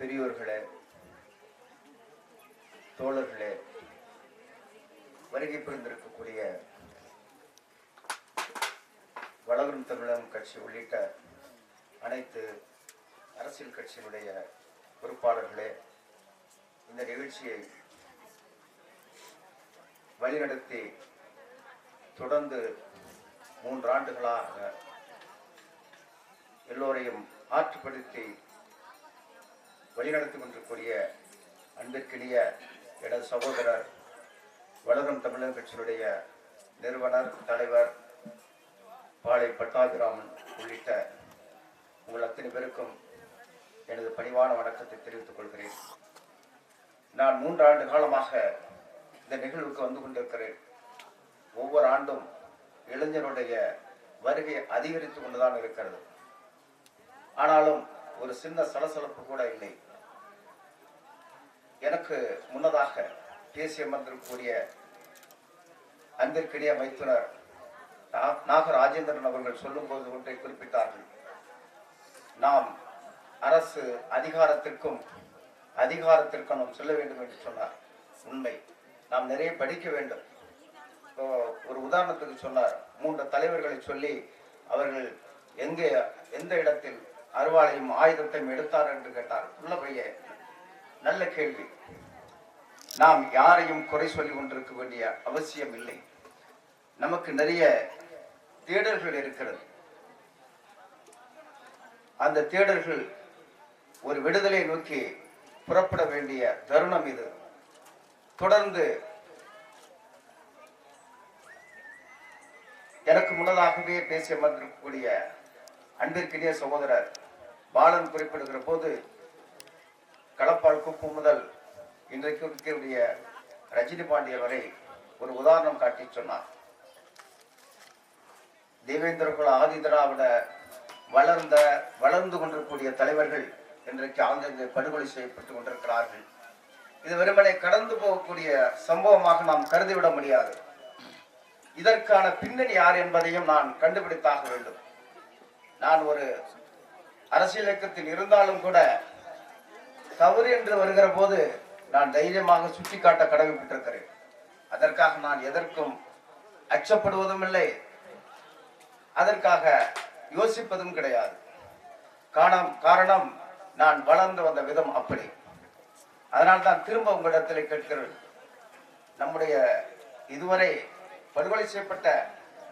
பெரியோர்களே தோழர்களே வருகை புரிந்திருக்கக்கூடிய வளரும் தமிழகம் கட்சி உள்ளிட்ட அனைத்து அரசியல் கட்சியினுடைய பொறுப்பாளர்களே இந்த நிகழ்ச்சியை வழிநடத்தி தொடர்ந்து மூன்றாண்டுகளாக எல்லோரையும் ஆற்றுப்படுத்தி வழிநடத்தி கொண்டிருக்கூடிய அன்பிற்கினிய எனது சகோதரர் வளரும் தமிழக கட்சியினுடைய நிறுவனர் தலைவர் பாளை பட்டாபிராமன் உள்ளிட்ட உங்கள் அத்தனை பேருக்கும் எனது பணிவான வணக்கத்தை தெரிவித்துக் கொள்கிறேன். நான் மூன்று ஆண்டு காலமாக இந்த நிகழ்வுக்கு வந்து கொண்டிருக்கிறேன். ஒவ்வொரு ஆண்டும் இளைஞருடைய வருகை அதிகரித்து கொண்டுதான் இருக்கிறது. ஆனாலும் ஒரு சின்ன சலசலப்பு கூட இல்லை. எனக்கு முன்னதாக பேசி அமர்ந்திருக்கக்கூடிய அன்பிற்கினிய மைத்துனர் நாக ராஜேந்திரன் அவர்கள் சொல்லும்போது ஒன்றை குறிப்பிட்டார்கள். நாம் அரசு அதிகாரத்திற்கும் அதிகாரத்திற்கும் நாம் செல்ல வேண்டும் என்று சொன்னார். உண்மை. நாம் நிறைய படிக்க வேண்டும். இப்போ ஒரு உதாரணத்துக்கு சொன்னார். மூன்று தலைவர்களை சொல்லி அவர்கள் எங்கே எந்த இடத்தில் அருவாளையும் ஆயுதத்தையும் எடுத்தார் என்று கேட்டார். உள்ள நல்ல கேள்வி. நாம் யாரையும் குறை சொல்லி கொண்டிருக்க வேண்டிய அவசியம் இல்லை. நமக்கு நிறைய தேடல்கள் இருக்கிறது. அந்த தேடல்கள் ஒரு விடுதலை நோக்கி புறப்பட வேண்டிய தருணம் இது. தொடர்ந்து எனக்கு முன்னதாகவே பேசி அமர்ந்திருக்கக்கூடிய அன்பிற்கினிய சகோதரர் பாலன் குறிப்பிடுகிற போது களப்பால் குப்பு முதல் இன்றைக்கு இருக்கக்கூடிய ரஜினி பாண்டிய வரை ஒரு உதாரணம் காட்டி சொன்னார். தேவேந்திரகுல ஆதி திராவிட வளர்ந்த வளர்ந்து கொண்டிருக்கக்கூடிய தலைவர்கள் இன்றைக்கு ஆங்காங்கே படுகொலை செய்யப்பட்டு கொண்டிருக்கிறார்கள். இது வெறுமனை கடந்து போகக்கூடிய சம்பவமாக நாம் கருதிவிட முடியாது. இதற்கான பின்னணி யார் என்பதையும் நான் கண்டுபிடித்தாக வேண்டும். நான் ஒரு அரசியல் இயக்கத்தில் இருந்தாலும் கூட தவறு என்று வருகிற போது நான் தைரியமாக சுட்டிக்காட்ட கடமைப்பட்டிருக்கிறேன். அதற்காக நான் எதற்கும் அச்சப்படுவதும் இல்லை. அதற்காக யோசிப்பதும் கிடையாது. காரணம் காரணம் நான் வளர்ந்து வந்த விதம் அப்படி. அதனால் தான் திரும்ப உங்களிடத்தில் கேட்கிறேன். நம்முடைய இதுவரை படுகொலை செய்யப்பட்ட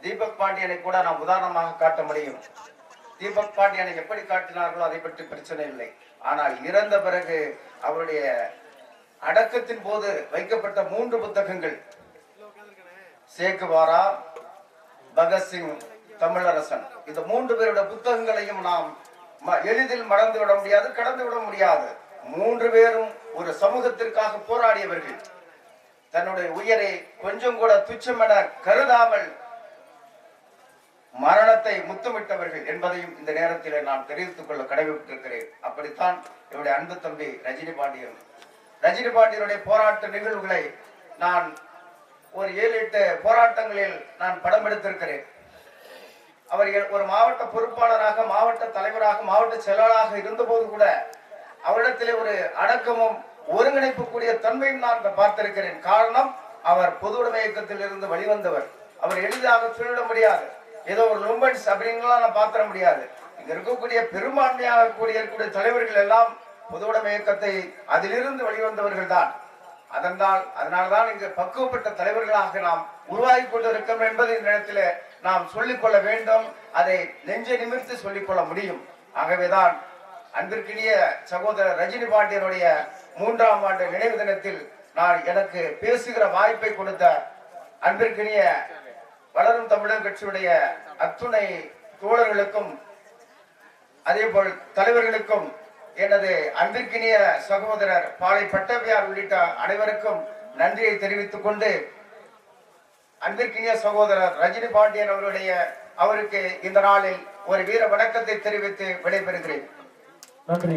தீபக் பாண்டியனை கூட நாம் உதாரணமாக காட்ட முடியும். தீபக் பாண்டியனை எப்படி காட்டினார்களோ அதை பற்றி பிரச்சனை இல்லை. ஆனால் இறந்த பிறகு அவருடைய அடக்கத்தின் போது வைக்கப்பட்ட மூன்று புத்தகங்கள். சேக்குவாரா பகத்சிங் தமிழரசன். இந்த மூன்று பேருடைய புத்தகங்களையும் நாம் ம- எளிதில் மறந்து விட முடியாது கடந்து விட முடியாது. மூன்று பேரும் ஒரு சமூகத்திற்காக போராடியவர்கள். தன்னுடைய உயிரை கொஞ்சம் கூட துச்சமென கருதாமல் மரணத்தை முத்தமிட்டவர்கள் என்பதையும் இந்த நேரத்தில் நான் தெரிவித்துக் கொள்ள கடமைப்பட்டிருக்கிறேன். அப்படித்தான் என்னுடைய அன்பு தம்பி ரஜினி பாண்டியன். ரஜினி பாண்டியனுடைய போராட்ட நிகழ்வுகளை நான் ஒரு ஏழு எட்டு போராட்டங்களில் நான் படம் எடுத்திருக்கிறேன். அவர் ஒரு மாவட்ட பொறுப்பாளராக மாவட்ட தலைவராக மாவட்ட செயலாளராக இருந்தபோது கூட அவரிடத்திலே ஒரு அடக்கமும் ஒருங்கிணைப்பு கூடிய தன்மையும் நான் பார்த்திருக்கிறேன். காரணம் அவர் பொது உடைமை இயக்கத்தில் இருந்து வெளிவந்தவர். அவர் எளிதாக சொல்லிட முடியாது. ஏதோ ஒரு மூமெண்ட்ஸ் அப்படின்லாம் நான் பார்த்திட முடியாது. இங்க இருக்கக்கூடிய பெரும்பான்மையாக கூடிய இருக்கக்கூடிய தலைவர்கள் எல்லாம் பொதுவுடைமை இயக்கத்தை அதிலிருந்து வெளிவந்தவர்கள் தான். அதனால் அதனால்தான் இங்கு பக்குவப்பட்ட தலைவர்களாக நாம் உருவாகி கொண்டிருக்கோம் என்பதை இந்த நேரத்தில் நாம் சொல்லிக்கொள்ள வேண்டும். அதை நெஞ்சை நிமிர்த்து சொல்லிக்கொள்ள முடியும். ஆகவேதான் அன்பிற்கினிய சகோதரர் ரஜினி பாண்டியனுடைய மூன்றாம் ஆண்டு நினைவு தினத்தில் நான் எனக்கு பேசுகிற வாய்ப்பை கொடுத்த அன்பிற்கினிய வளரும் தமிழர் கட்சியுடைய அத்துணை தோழர்களுக்கும் அதேபோல் தலைவர்களுக்கும் எனது அன்பிற்கினிய சகோதரர் பாலை பட்டபியார் உள்ளிட்ட அனைவருக்கும் நன்றியை தெரிவித்துக் கொண்டு அன்பிற்கினிய சகோதரர் ரஜினி பாண்டியன் அவருடைய அவருக்கு இந்த நாளில் ஒரு வீர வணக்கத்தை தெரிவித்து விடைபெறுகிறேன். நன்றி.